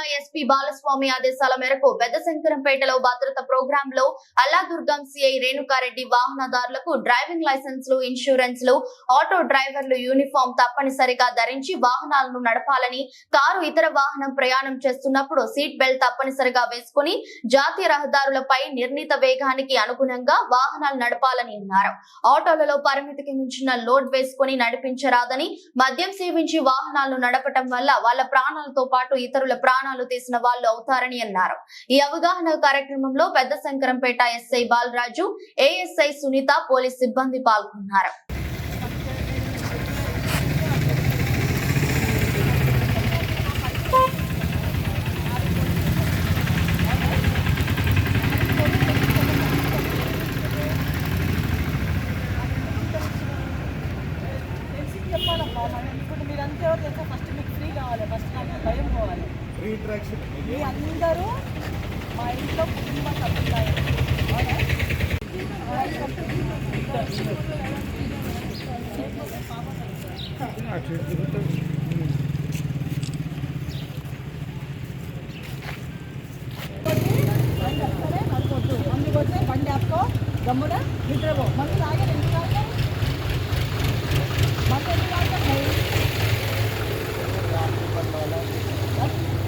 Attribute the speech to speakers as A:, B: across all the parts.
A: now SP Balaswamy ఆదేశాల మేరకు పెద్ద శంకరంపేటలో భద్రత ప్రోగ్రాం లో అల్లాదుర్గం సిఐ రేణుకారెడ్డి వాహనదారులకు డ్రైవింగ్ లైసెన్స్లు ఇన్సూరెన్స్లు ఆటో డ్రైవర్లు యూనిఫామ్ తప్పనిసరిగా ధరించి వాహనాలను నడపాలని కారు ఇతర వాహనం ప్రయాణం చేస్తున్నప్పుడు సీట్ బెల్ట్ తప్పనిసరిగా వేసుకుని జాతీయ రహదారులపై నిర్ణీత వేగానికి అనుగుణంగా వాహనాలు నడపాలని అన్నారు. ఆటోలలో పరిమితికి మించిన లోడ్ వేసుకుని నడిపించరాదని మద్యం సేవించి వాహనాలను నడపటం వల్ల వాళ్ళ ప్రాణాలతో పాటు ఇతరుల ప్రాణాలు చేసిన వాళ్ళు అవుతారని అన్నారు. ఈ అవగాహన కార్యక్రమంలో Pedda Shankarampet SI Balaraju ASI Sunitha police సిబ్బంది పాల్గొన్నారు.
B: చెప్పాలమ్మా మనం ఇప్పుడు మీరు అంతే ఎవరు తెలుసా ఫస్ట్ మీకు ఫ్రీ కావాలి ఫస్ట్ నాకు భయం మీ అందరూ మా ఇంట్లో కుటుంబ సభ్యులు అవునా? మా ఇంట్లో బండి వస్తేనే నడకొద్దు మంది వస్తే బండి ఆపుకో గమ్మున నిద్రపో మళ్ళీ లాగే ఎందుకు తాగుతావు? మళ్ళీ ఎందుకు తాగుతావు?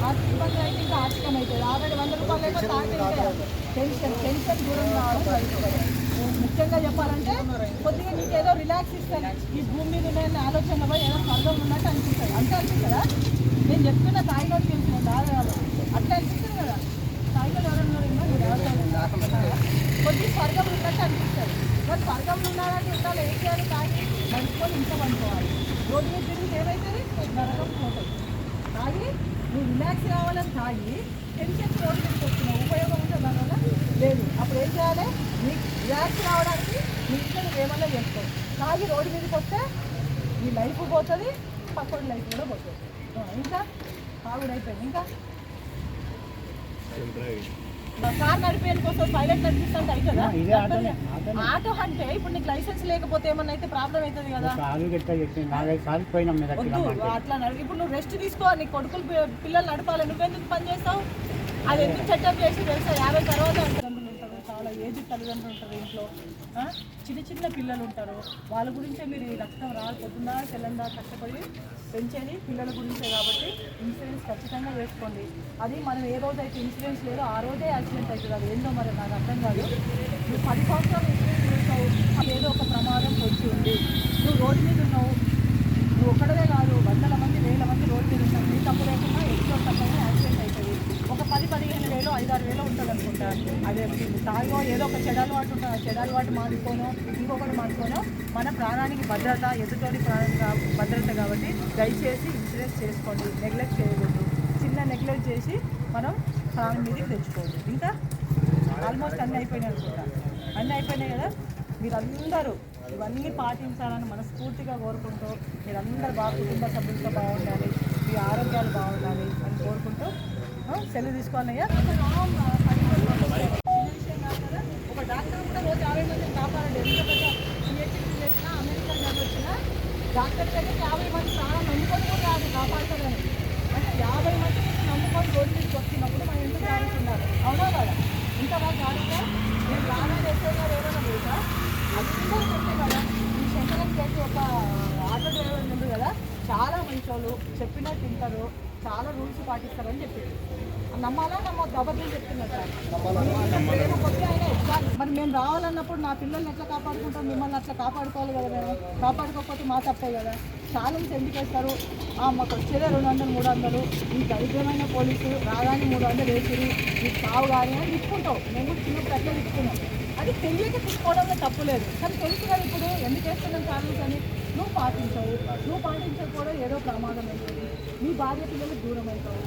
B: ఆర్థిక ఇబ్బంది అయితే ఇంకా ఆర్థికం అవుతుంది ఆల్రెడీ వంద రూపాయలు అయితే తాగితే టెన్షన్ టెన్షన్ దూరం కావడం జరుగుతుంది. ముఖ్యంగా చెప్పాలంటే కొద్దిగా నీకు ఏదో రిలాక్స్ ఇస్తాను ఈ భూమి మీద ఉన్న ఆలోచన పోయి ఏదో స్వర్గం ఉన్నట్టు అనిపిస్తుంది అంతే అనిపిస్తుందా నేను చెప్తున్న తాగినోడు తెలిసిన దాదాపు అట్లా అనిపిస్తుంది కదా తాగినోడు ఎవరన్నా మీరు ఎవరు కొద్ది స్వర్గం ఉన్నట్టు అనిపిస్తుంది మరి స్వర్గం ఉన్నారంటే ఉండాలి ఏం చేయాలి తాగి మంచుకొని ఇంట్లో పండుకోవాలి రోడ్డు మీద తిరిగి ఏమైతుంది నరకం పోతుంది తాగి నువ్వు రిలాక్స్ కావాలని తాగి టెన్షన్ రోడ్డు మీదకి వస్తున్నావు ఉపయోగం ఉంటే దానివల్ల లేదు అప్పుడు ఏం చేయాలి నీకు రిలాక్స్ రావడానికి నీ ఇంట్లో నువ్వు ఏమన్నా చేసుకో తాగి రోడ్డు మీదకి వస్తే నీ లైఫ్ పోతుంది పక్కడి లైఫ్ కూడా పోతుంది ఇంకా తాగుడు అయిపోయింది ఇంకా కార్ నడిపేందుకు కోసం పైలట్ నడిపిస్తుంటే అవుతుందా ఆటో అంటే ఇప్పుడు నీకు లైసెన్స్ లేకపోతే ఏమన్నా అయితే ప్రాబ్లం అవుతుంది కదా? వద్దు అట్లా ఇప్పుడు నువ్వు రెస్ట్ తీసుకో నీ కొడుకులు పిల్లలు నడపాలి. నువ్వెందుకు పని చేస్తావు? అది ఎందుకు చెట్టప్ చేసి తెలుసా? యాభై తర్వాత చాలా ఏజ్ తల్లిదండ్రులు ఉంటారు ఇంట్లో చిన్న చిన్న పిల్లలు ఉంటారు. వాళ్ళ గురించే మీరు ఈ రక్తం రాకపోతుందా తెల్లందా కష్టపడి పెంచేది పిల్లల గురించే కాబట్టి ఇన్సూరెన్స్ ఖచ్చితంగా వేసుకోండి. అది మనం ఏ రోజు అయితే ఇన్సూరెన్స్ లేదో ఆ రోజే యాక్సిడెంట్ అవుతుంది. అది ఏందో మరి నాకు అర్థం కాదు. నువ్వు పది సంవత్సరాలు ఇన్సూరెన్స్ చేస్తావు ఏదో ఒక ప్రమాదం వచ్చి ఉంది. నువ్వు రోడ్డు మీద ఉన్నావు నువ్వు ఒక్కడదే కాదు వందల మంది వేల మంది రోడ్డు మీద ఉంటారు నీ తప్పు లేకుండా ఎక్కువ తప్పైనా యాక్సిడెంట్ అవుతుంది ఒక పది పదిహేను వేలు ఐదారు వేలు ఉంటుంది అనుకుంటా అదే తాగో ఏదో ఒక చెడలవాటు అలవాటు ఉంటుంది అలవాటు ఇంకొకటి మానుకోను మన ప్రాణానికి భద్రత ఎదుటోడి ప్రాణానికి భద్రత కాబట్టి దయచేసి ఇన్సూరెన్స్ చేసుకోండి నెగ్లెక్ట్ చేయకూడదు. చిన్న నెగ్లెక్ట్ చేసి మనం ప్రాణం మీదకి తెచ్చుకోవద్దు. ఇంకా ఆల్మోస్ట్ అన్నీ అయిపోయినాయి అనుకుంటా. అన్నీ అయిపోయినాయి కదా? మీరందరూ ఇవన్నీ పాటించాలని మనస్ఫూర్తిగా కోరుకుంటూ మీరందరూ బాగా కుటుంబ సభ్యులతో బాగుండాలి మీ ఆరోగ్యాలు బాగుండాలి అని కోరుకుంటూ సెలవు తీసుకోవాలయ్యా. రోజు యాభై మందిని కాపాడండి ఎంత పెద్ద పిహెచ్డీ చేసినా అమెరికా వచ్చినా డాక్టర్ కంటే యాభై మంది ప్రాణం నమ్ముకొని కూడా అది కాపాడుతారని అంటే యాభై మంది నమ్ముకొని రోడ్డు మీదకి వచ్చినప్పుడు మనం ఎంత జాగ్రత్త ఉండాలి అవునా కదా ఇంత బాగా జాగ్రత్త నేను రానా చేసే ఏమైనా తెలుసా అందరూ చెప్తే కదా ఈ శంకరం చేసి ఒక ఆటో డ్రైవర్ ఉంది కదా చాలా మంచోళ్ళు చెప్పినట్టు తింటారు చాలా రూల్స్ పాటిస్తారని చెప్పారు నమ్మాలా నమ్మ దెబ్బతిని చెప్తున్నారు సార్ కొద్ది ఆయన మరి మేము రావాలన్నప్పుడు నా పిల్లల్ని ఎట్లా కాపాడుకుంటాం? మిమ్మల్ని అట్లా కాపాడుకోవాలి కదా మేము కాపాడుకోకపోతే మా తప్పే కదా. ఛాలెంజ్ ఎందుకు వేస్తారు ఆ, మాకు వచ్చేదే రెండు వందలు మూడు వందలు. ఈ దరిద్రమైన పోలీసు రాగానే మూడు వందలు వేసిరు నీకు కావు కానీ అని తిప్పుకుంటావు మేము కూడా చిన్నప్పుడు అట్లా తిప్పుకున్నాం అది తెలియక తీసుకోవడంలో తప్పు లేదు. కానీ తెలుసు కదా ఇప్పుడు ఎందుకు వేస్తున్నాం ఛాలెంజ్ అని. నువ్వు పాటించవు. నువ్వు పాటించకపోవడం ఏదో ప్రమాదం అవుతుంది మీ భార్య పిల్లలు దూరం అవుతారు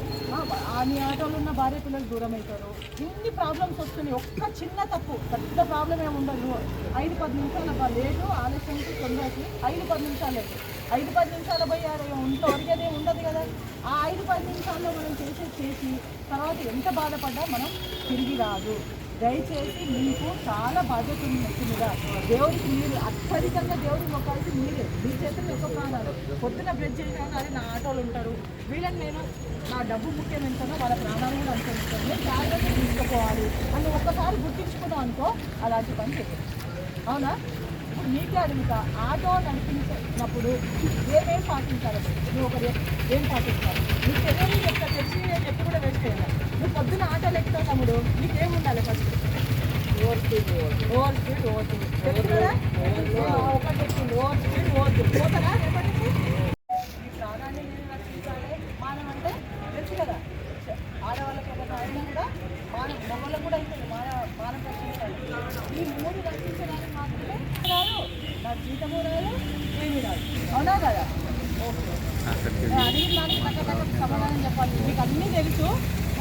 B: ఆ, నీ ఆటోలో ఉన్న భార్య పిల్లలు దూరం అవుతారు ఇన్ని ప్రాబ్లమ్స్ వస్తున్నాయి? ఒక్క చిన్న తప్పు పెద్ద ప్రాబ్లం ఏమి ఉండదు. ఐదు పది నిమిషాలు అబ్బా లేటు ఆలస్యంకి తొందరకి ఐదు పది నిమిషాలు. లేదు ఐదు పది నిమిషాలు పోయి ఆడ ఉంటే ఒరిగేదే ఉండదు కదా. ఆ ఐదు పది నిమిషాల్లో మనం చేసేది చేసి తర్వాత ఎంత బాధపడ్డా మనం తిరిగి రాదు. దయచేసి మీకు చాలా బాధ్యత ఉంది నెత్తి మీద. దేవుడికి మీరు అత్యధికంగా దేవుడికి మొక్కాల్సి మీరే మీ చేతుల్లో ఎక్కువ ప్రాణాలు. పొద్దున బ్లడ్ చేసినా అని నా ఆటోలు ఉంటారు. వీళ్ళని నేను నా డబ్బు ముఖ్యం ఎంతనో వాళ్ళ ప్రాణాలు కూడా అనుసరిస్తాను. నేను జాగ్రత్త తీసుకుపోవాలి అని ఒక్కసారి గుర్తించుకున్నాం అనుకో అలాంటి పని చేయాలి అవునా? ఇప్పుడు నీకే అడుగుతా ఆటో నడిపించినప్పుడు ఏమేం పాటించాలి? నువ్వు ఒకరు ఏం పాటించాలి? నీకు తెలియని చెప్తా తెలిసి నేను చెప్పి కూడా వేస్ట్ చేయాలి నువ్వు పొద్దున ఆటోలు ఎక్కుతావు తమ్ముడు నీకేం ఉండాలి first over speed over speed over speed ఒకటి ఓవర్ స్పీడ్ ఓవర్ స్పీడ్ పోతారా? రేపటి ఈ ప్రాణాన్ని నేను రక్షించాలి. మానం అంటే తెలుసు కదా? ఆడవాళ్ళకి ఏదైనా అయినా కూడా మానం మగవాళ్ళకు కూడా అవుతుంది మాన మానం రక్షించాలి. ఈ మూడు రక్షించడానికి మాత్రమే రాదు నా జీతము రాదు ఏమీ రాదు. అవునా కదా? ఓకే. తగ్గ తగ్గ సమాధానం చెప్పాలి. మీకు అన్నీ తెలుసు.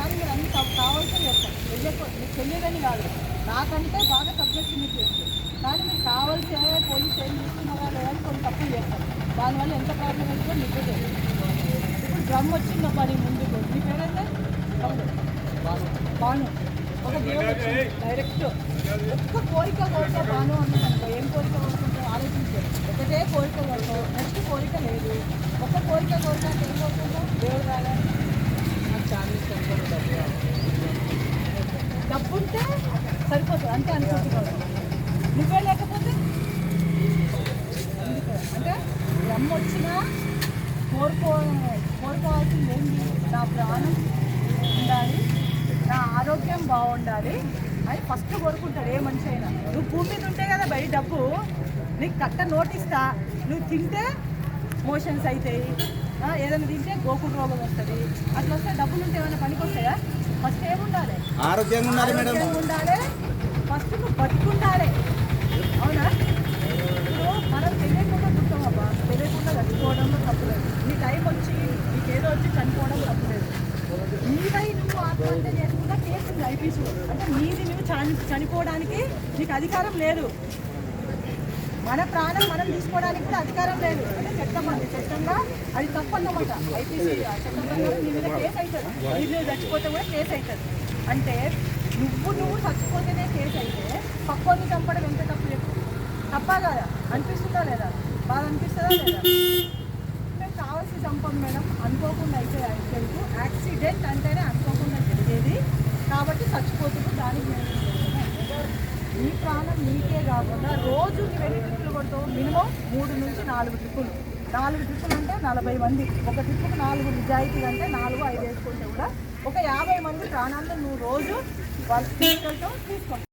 B: కానీ మీరు అన్ని కావాల్సిన చెప్తాను తెలియక మీకు తెలియదని కాదు. నాకంటే బాగా సబ్జెక్ట్ మీకు చేస్తారు. కానీ మీరు కావాల్సిన పోలీస్ ఏం చేస్తున్నారా లేదని కొన్ని తప్పులు చేస్తారు. దానివల్ల ఎంత ప్రాబ్లం అవుతుందో మీకు తెలియదు. ఇప్పుడు డ్రమ్ వచ్చిందో పని ముందుకు? మీ పేరంటే? బాను. ఒక దేవుడు డైరెక్ట్. ఒక్క కోరిక కోరిక బాను అన్నదనుకో ఏం కోరిక కోరుకుంటో ఆలోచించే. ఒకటే కోరిక కోరుకో. నెక్స్ట్ కోరిక లేదు. ఒక్క కోరిక కోరిక ఏం కోరుకుంటో దేవుడు రాగానే డబ్బు ఉంటే సరిపోతుంది అంతే అనుకుంటున్నాడు నువ్వే లేకపోతే అంటే రమ్మ వచ్చినా కోరుకో కోరుకోవాల్సింది ఏంటి నా ప్రాణం ఉండాలి నా ఆరోగ్యం బాగుండాలి అని ఫస్ట్ కోరుకుంటాడు ఏ మనిషి అయినా. నువ్వు భూమి మీద ఉంటే కదా బయట డబ్బు నీకు కట్ట నోటిస్తా. నువ్వు తింటే మోషన్స్ అవుతాయి ఏదైనా తింటే గోకుడు రోగం వస్తుంది. అట్లా వస్తే డబ్బులు ఉంటే ఏమైనా పనికి వస్తాయా ఫస్ట్ ఏముండాలి?
C: ఆరోగ్యంగా ఉండాలి మేడం.
B: ఉండాలి ఫస్ట్ నువ్వు బతుకుండాలి. అవునా? ఇప్పుడు మనం తెలియకుండా అబ్బా తెలియకుండా చచ్చిపోవడంలో తప్పులేదు. నీ టైం వచ్చి నీకు ఏదో వచ్చి చనిపోవడం తప్పులేదు. నీదై నువ్వు ఆత్మహత్య చేసుకుంటా కేసు ఐపీసీ అంటే నీది నువ్వు చని చనిపోవడానికి నీకు అధికారం లేదు. మన ప్రాణం మనం తీసుకోవడానికి కూడా అధికారం లేదు. అంటే చట్టం అది చట్టంగా అది తప్పన్నమాట. ఐపీసీ చట్టం ప్రకారం నీ మీద కేసు అవుతుంది. నీ మీద చచ్చిపోతే కూడా కేసు అవుతుంది. అంటే నువ్వు నువ్వు చచ్చిపోతేనే కేసు అయితే పక్కోని చంపడం ఎంత తప్పు చెప్పు. తప్పా కదా? అనిపిస్తుందా లేదా? బాగా అనిపిస్తుందా లేదా? మేము కావాల్సి చంపం మేడం అనుకోకుండా అయితే యాక్సిడెంట్ యాక్సిడెంట్ అంటేనే అనుకోకుండా జరిగేది. కాబట్టి చచ్చిపోతుంది దానికి మేము నీ ప్రాణం నీకే కాకుండా రోజు నువ్వు ఎన్ని ట్రిప్పులు కొడతావు. మినిమం మూడు నుంచి నాలుగు ట్రిప్పులు. నాలుగు ట్రిప్పులు అంటే నలభై మంది. ఒక ట్రిప్పుకు నాలుగు నిజాయితీ అంటే నాలుగు ఐదు వేసుకుంటే కూడా ఒక యాభై మంది ప్రాణాలను నువ్వు రోజు వాళ్ళు తీసుకెళ్తావు తీసుకుంటావు